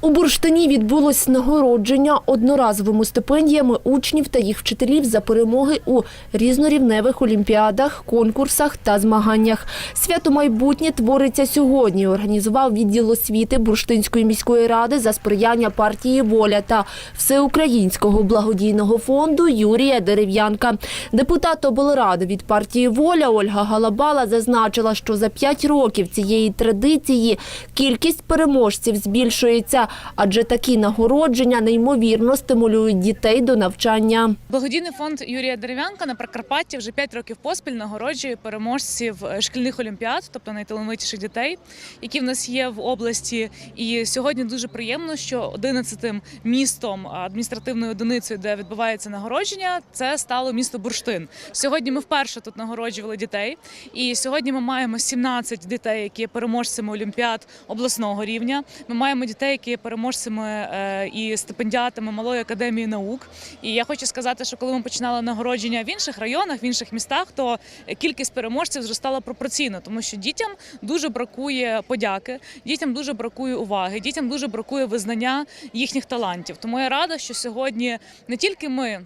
У Бурштині відбулось нагородження одноразовими стипендіями учнів та їх вчителів за перемоги у різнорівневих олімпіадах, конкурсах та змаганнях. Свято майбутнє твориться сьогодні. Організував відділ освіти Бурштинської міської ради за сприяння партії Воля та Всеукраїнського благодійного фонду Юрія Дерев'янка. Депутат облради від партії Воля Ольга Галабала зазначила, що за п'ять років цієї традиції кількість переможців збільшується, адже такі нагородження неймовірно стимулюють дітей до навчання. Благодійний фонд Юрія Дерев'янка на Прикарпатті вже 5 років поспіль нагороджує переможців е, шкільних олімпіад, тобто найталановитіших дітей, які в нас є в області. І сьогодні дуже приємно, що 11-тим містом адміністративною одиницею, де відбувається нагородження, це стало місто Бурштин. Сьогодні ми вперше тут нагороджували дітей, і сьогодні ми маємо 17 дітей, які є переможцями олімпіад обласного рівня. Ми маємо дітей, які є переможцями е, і стипендіатами малої академії наук. І я хочу сказати, що коли ми починали нагородження в інших районах, в інших містах, то кількість переможців зростала пропорційно, тому що дітям дуже бракує подяки, дітям дуже бракує уваги, дітям дуже бракує визнання їхніх талантів. Тому я рада, що сьогодні не тільки ми.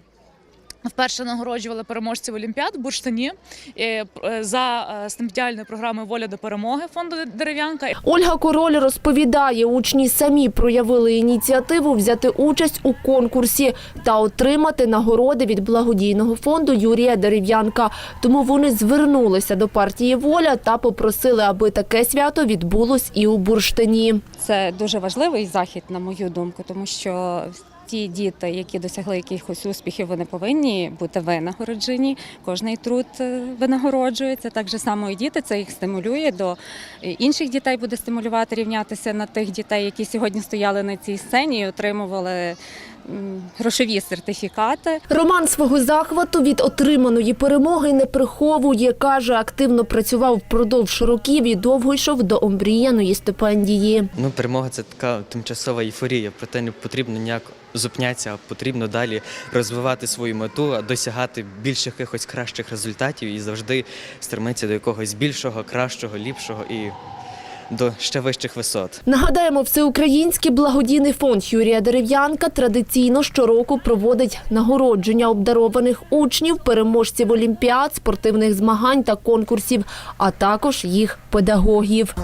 Вперше нагороджували переможців Олімпіад в Бурштині е, п- за е, стипендіальною програмою Воля до перемоги фонду Дерев'янка. Ольга Король розповідає, учні самі проявили ініціативу взяти участь у конкурсі та отримати нагороди від благодійного фонду Юрія Дерев'янка. Тому вони звернулися до партії Воля та попросили, аби таке свято відбулось і у Бурштині. Це дуже важливий захід, на мою думку, тому що ті діти, які досягли якихось успіхів, вони повинні бути винагороджені. Кожний труд е, винагороджується. Так же само і діти це їх стимулює до е, інших дітей буде стимулювати рівнятися на тих дітей, які сьогодні стояли на цій сцені і отримували грошові сертифікати. Роман свого захвату від отриманої перемоги не приховує. Каже, активно працював впродовж років і довго йшов до омріяної стипендії. Ну, перемога це така тимчасова ейфорія, проте не потрібно ніяк зупинятися, а потрібно далі розвивати свою мету, досягати більш якихось кращих результатів і завжди стремитися до якогось більшого, кращого, ліпшого і до ще вищих висот. Нагадаємо, всеукраїнський благодійний фонд Юрія Дерев'янка традиційно щороку проводить нагородження обдарованих учнів, переможців олімпіад, спортивних змагань та конкурсів, а також їх педагогів.